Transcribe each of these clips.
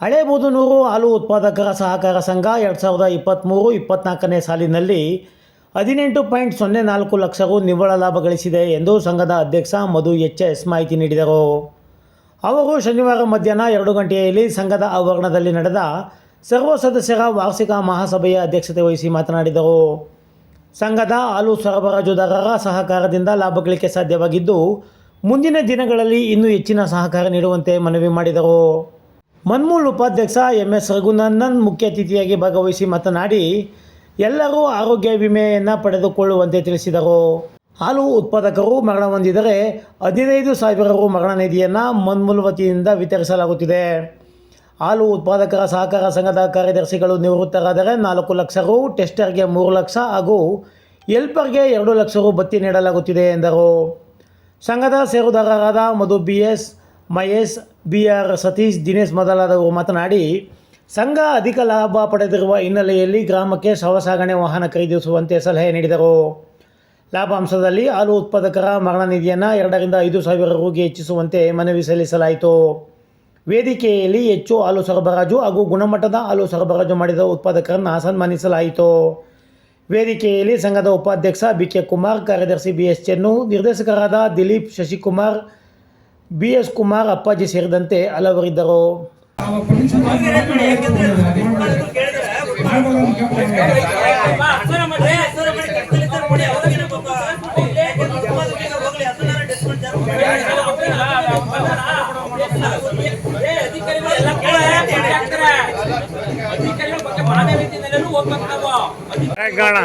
ಹಳೆ ಬೂದನೂರು ಹಾಲು ಉತ್ಪಾದಕರ ಸಹಕಾರ ಸಂಘ ಎರಡು ಸಾವಿರದ ಇಪ್ಪತ್ತ್ಮೂರು ಇಪ್ಪತ್ತ್ನಾಲ್ಕನೇ ಸಾಲಿನಲ್ಲಿ ಹದಿನೆಂಟು ಪಾಯಿಂಟ್ ಸೊನ್ನೆ ನಾಲ್ಕು ಲಕ್ಷ ರು ನಿವ್ವಳ ಲಾಭ ಗಳಿಸಿದೆ ಎಂದು ಸಂಘದ ಅಧ್ಯಕ್ಷ ಮಧು ಎಚ್ ಎಸ್ ಮಾಹಿತಿ ನೀಡಿದರು. ಅವರು ಶನಿವಾರ ಮಧ್ಯಾಹ್ನ ಎರಡು ಗಂಟೆಯಲ್ಲಿ ಸಂಘದ ಆವರಣದಲ್ಲಿ ನಡೆದ ಸರ್ವ ಸದಸ್ಯರ ವಾರ್ಷಿಕ ಮಹಾಸಭೆಯ ಅಧ್ಯಕ್ಷತೆ ವಹಿಸಿ ಮಾತನಾಡಿದರು. ಸಂಘದ ಹಾಲು ಸರಬರಾಜುದಾರರ ಸಹಕಾರದಿಂದ ಲಾಭ ಗಳಿಕೆ ಸಾಧ್ಯವಾಗಿದ್ದು, ಮುಂದಿನ ದಿನಗಳಲ್ಲಿ ಇನ್ನೂ ಹೆಚ್ಚಿನ ಸಹಕಾರ ನೀಡುವಂತೆ ಮನವಿ ಮಾಡಿದರು. ಮನ್ಮೂಲ್ ಉಪಾಧ್ಯಕ್ಷ ಎಂ ಎಸ್ ರಘುನಂದನ್ ಮುಖ್ಯ ಅತಿಥಿಯಾಗಿ ಭಾಗವಹಿಸಿ ಮಾತನಾಡಿ, ಎಲ್ಲರೂ ಆರೋಗ್ಯ ವಿಮೆಯನ್ನು ಪಡೆದುಕೊಳ್ಳುವಂತೆ ತಿಳಿಸಿದರು. ಹಾಲು ಉತ್ಪಾದಕರು ಮರಣ ಹೊಂದಿದರೆ ಹದಿನೈದು ಸಾವಿರ ರು ಮರಣ ನಿಧಿಯನ್ನು ಮನ್ಮೂಲ್ ವತಿಯಿಂದ ವಿತರಿಸಲಾಗುತ್ತಿದೆ. ಹಾಲು ಉತ್ಪಾದಕರ ಸಹಕಾರ ಸಂಘದ ಕಾರ್ಯದರ್ಶಿಗಳು ನಿವೃತ್ತರಾದರೆ ನಾಲ್ಕು ಲಕ್ಷ ರು ಟೆಸ್ಟರ್ಗೆ ಮೂರು ಲಕ್ಷ ಹಾಗೂ ಎಲ್ಪರ್ಗೆ ಎರಡು ಲಕ್ಷ ರು ಬತ್ತಿ ನೀಡಲಾಗುತ್ತಿದೆ ಎಂದರು. ಸಂಘದ ಷೇರುದಾರರಾದ Madhu B S Mahesh B R Satish, Dinesh ಮೊದಲಾದವರು ಮಾತನಾಡಿ, ಸಂಘ ಅಧಿಕ ಲಾಭ ಪಡೆದಿರುವ ಹಿನ್ನೆಲೆಯಲ್ಲಿ ಗ್ರಾಮಕ್ಕೆ ಶವ ಸಾಗಣೆ ವಾಹನ ಖರೀದಿಸುವಂತೆ ಸಲಹೆ ನೀಡಿದರು. ಲಾಭಾಂಶದಲ್ಲಿ ಹಾಲು ಉತ್ಪಾದಕರ ಮರಣ ನಿಧಿಯನ್ನು ಎರಡರಿಂದ ಐದು ಸಾವಿರ ರುಗೆ ಹೆಚ್ಚಿಸುವಂತೆ ಮನವಿ ಸಲ್ಲಿಸಲಾಯಿತು. ವೇದಿಕೆಯಲ್ಲಿ ಹೆಚ್ಚು ಹಾಲು ಸರಬರಾಜು ಹಾಗೂ ಗುಣಮಟ್ಟದ ಹಾಲು ಸರಬರಾಜು ಮಾಡಿದ ಉತ್ಪಾದಕರನ್ನು ಸನ್ಮಾನಿಸಲಾಯಿತು. ವೇದಿಕೆಯಲ್ಲಿ ಸಂಘದ ಉಪಾಧ್ಯಕ್ಷ ಬಿ ಕೆ ಕುಮಾರ್, ಕಾರ್ಯದರ್ಶಿ ಬಿ ಎಸ್ ಚೆನ್ನು, ನಿರ್ದೇಶಕರಾದ ದಿಲೀಪ್ ಶಶಿಕುಮಾರ್ ಬಿ ಎಸ್ ಕುಮಾರ್ ಅಪ್ಪಾಜಿ ಸೇರಿದಂತೆ ಹಲವರಿದ್ದರು.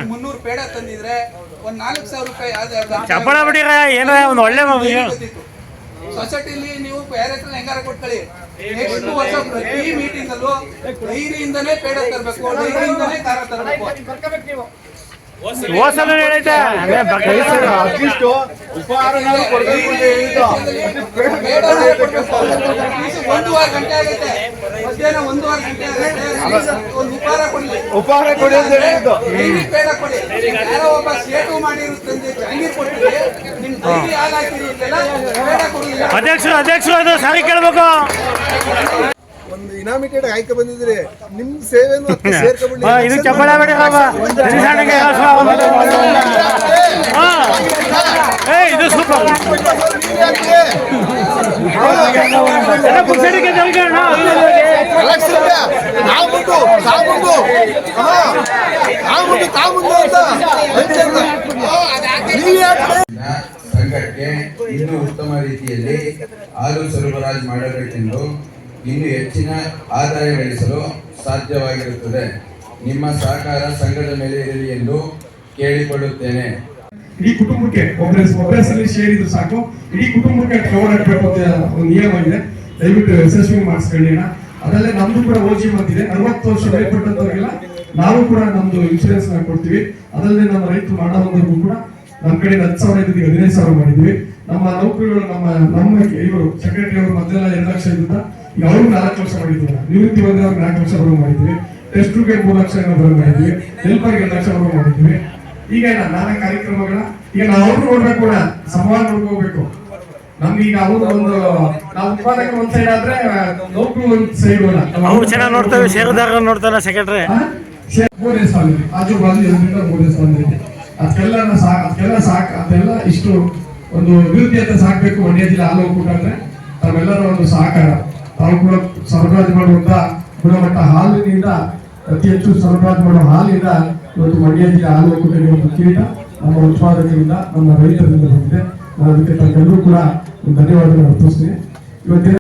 ಮುನ್ನೂರು ಪೇಡ ತಂದಿದ್ರೆ ಒಂದ್ ನಾಲ್ಕು ಸಾವಿರ ರೂಪಾಯಿ ಚಪ್ಪಳ ಬಿಡಿರ ಏನೋ ಒಂದು ಒಳ್ಳೆ ಸೊಸೈಟಿಲಿ ನೀವು ಬೇರೆ ಹತ್ರ ಹೆಂಗಾರ ಕೊಟ್ಕೊಳ್ಳಿ ನೆಕ್ಸ್ಟ್ ವರ್ಷ ಪ್ರತಿ ಮೀಟಿಂಗ್ ಅಲ್ಲೂ ಡೈರಿಯಿಂದನೇ ಪೇಡ ತರಬೇಕು ಡೈರಿಯಿಂದನೇ ಖಾರ ತರಬೇಕು ಹೋಸಲ ಹೇಳೈತೆ ಅಟ್ಲೀಸ್ಟ್ ಉಪಹಾರಗಳು ಕೊಡಬೇಕು ಅಂತ ಹೇಳಿದ್ದು ಪೇಡನೇ ಕೊಡ್ಬೇಕು. ಒಂದೂವರೆ ಗಂಟೆ ಆಗುತ್ತೆ ಮಧ್ಯಾಹ್ನ ಒಂದೂವರೆ ಗಂಟೆ ಆಗುತ್ತೆ ಒಂದು ಉಪಹಾರ ಉಪಹಾರ ಕೊಡಿ ಅಂತ ಹೇಳಿದ್ದು ಡೈರಿ ಕೊಡಿ ಯಾರೋ ಒಬ್ಬ ಸೇಟು ಮಾಡಿರುತ್ತೆ ಜಾಂಗೀರ್ ನಿಮ್ ಡೈರಿ ಅಧ್ಯಕ್ಷರು ಅಧ್ಯಕ್ಷರು ಅದು ಸಾರಿ ಕೇಳಬೇಕು. ಒಂದು ಇನಾಮಿಟೆಡ್ ಆಯ್ಕೆ ಬಂದಿದ್ರಿ ನಿಮ್ ಸೇವೆ ಅದಕ್ಕೆ ಸೇರ್ಕೊಂಡ್ಬಿಡ್ಲಿ. ಇದು ಚಪ್ಪಳ ಅಂತ. ಸಂಘಕ್ಕೆ ಇನ್ನೂ ಉತ್ತಮ ರೀತಿಯಲ್ಲಿ ಹಾಲು ಸರಬರಾಜು ಮಾಡಬೇಕೆಂದು ಇನ್ನು ಹೆಚ್ಚಿನ ಆದಾಯ ಗಳಿಸಲು ಸಾಧ್ಯವಾಗಿರುತ್ತದೆ. ನಿಮ್ಮ ಸಹಕಾರ ಸಂಘದ ಮೇಲೆ ಇರಲಿ ಎಂದು ಕೇಳಿಕೊಳ್ಳುತ್ತೇನೆ. ಇಡೀ ಕುಟುಂಬಕ್ಕೆ ಒಬ್ಬರ ಒಬ್ಬರ ಹೆಸರಲ್ಲಿ ಶೇರ್ ಇದ್ರು ಸಾಕು. ಇಡೀ ಕುಟುಂಬಕ್ಕೆ ಕವರ್ ಹಾಕಬೇಕು ಅಂತ ಒಂದು ನಿಯಮ ಇದೆ ದಯವಿಟ್ಟು ಯಶಸ್ವಿ ಮಾಡಿಸ್ಕೊಳ್ಳಿ ಅದಲ್ಲೇ ನಮ್ದು ಕೂಡ ಓಜಿ ಬಂದಿದೆ ಅರವತ್ತು ವರ್ಷ ಭಯಪಟ್ಟಂತವ್ರಿಗೆಲ್ಲ ನಾವು ಕೂಡ ನಮ್ದು ಇನ್ಶೂರೆನ್ಸ್ ಕೊಡ್ತೀವಿ. ಅದಲ್ಲದೆ ನಮ್ಮ ರೈತರು ಮಾಡೋದ್ರಿಗೂ ಕೂಡ ನಮ್ಮ ಕಡೆ ಹತ್ತು ಸಾವಿರ ಇದ್ದಿದ್ದು ಹದಿನೈದು ಸಾವಿರ ಮಾಡಿದ್ವಿ ನಮ್ಮ ನೌಕರಿಗಳು, ನಮ್ಮ ನಮ್ಮ ಇವರು ಸೆಕ್ರೆಟರಿ ಅವರು ಮೊದಲೆಲ್ಲ ಎರಡು ಲಕ್ಷ ಇದ್ದ ಈಗ ಅವ್ರಿಗೆ ನಾಲ್ಕು ಲಕ್ಷ ಮಾಡಿದ್ವಿ ನಿವೃತ್ತಿ ಬಂದ್ರೆ ಅವ್ರಿಗೆ ನಾಲ್ಕು ಲಕ್ಷ ಮಾಡಿದ್ವಿ ಟೆಸ್ಟ್ಗೆ ಮೂರು ಲಕ್ಷ ಮಾಡಿದ್ವಿ ಹೆಲ್ಪರ್ಗೆ ಎರಡು ಲಕ್ಷ ಮಾಡಿದ್ವಿ ಈಗ ಏನ ನಾನಾ ಕಾರ್ಯಕ್ರಮಗಳ ಈಗ ನಾವು ಅವ್ರು ನೋಡ್ಬೇಕು ಕೂಡ ಸಂವಾದ ನೋಡ್ಕೋಬೇಕು ನಮ್ಗೀಗ ಅವ್ರು ಒಂದು ನಾವು ಉತ್ಪಾದಕ ಒಂದ್ ಸೈಡ್ ಆದ್ರೆ ನೌಕರು ಒಂದ್ ಸೈಡ್ ಅವ್ರು ಚೆನ್ನಾಗಿ ನೋಡ್ತೇವೆ ಷೇರುದಾರ ನೋಡ್ತಾರ ಸೆಕ್ರೆಟರಿ ಮೂರನೇ ಸಾಲಿದೆ ಆಜು ಬಾಜು ಎರಡರಿಂದ ಮೂರನೇ ಇದೆ ಅದಕ್ಕೆಲ್ಲ ಸಾಕ್ ಅದಕ್ಕೆಲ್ಲ ಸಾಕ್ ಅದೆಲ್ಲ ಇಷ್ಟು ಒಂದು ಅಭಿವೃದ್ಧಿ ಅಂತ ಸಾಕ್ಬೇಕು ಮಂಡ್ಯ ಜಿಲ್ಲೆ ಹಾಲು ಕೂಡ ಅಂದ್ರೆ ತಾವೆಲ್ಲರ ಒಂದು ಸಹಕಾರ. ತಾವು ಕೂಡ ಸರಬರಾಜು ಮಾಡುವಂತ ಗುಣಮಟ್ಟ ಹಾಲಿನಿಂದ ಅತಿ ಹೆಚ್ಚು ಸರಬರಾಜು ಮಾಡುವ ಹಾಲಿನ ಇವತ್ತು ಮಂಡ್ಯ ಜಿಲ್ಲೆ ಹಾಲು ಒಕ್ಕೂಟಕ್ಕೆ ಒಂದು ಕೀಟ ನಮ್ಮ ಉತ್ಪಾದನೆಯಿಂದ ನಮ್ಮ ರೈತರಿಂದ ಬಂದಿದೆ. ನಾನು ಅದಕ್ಕೆ ತಮ್ಮೆಲ್ಲರೂ ಕೂಡ ಧನ್ಯವಾದಗಳು ಅರ್ಪಿಸ್ತೀನಿ. ಇವತ್ತಿನ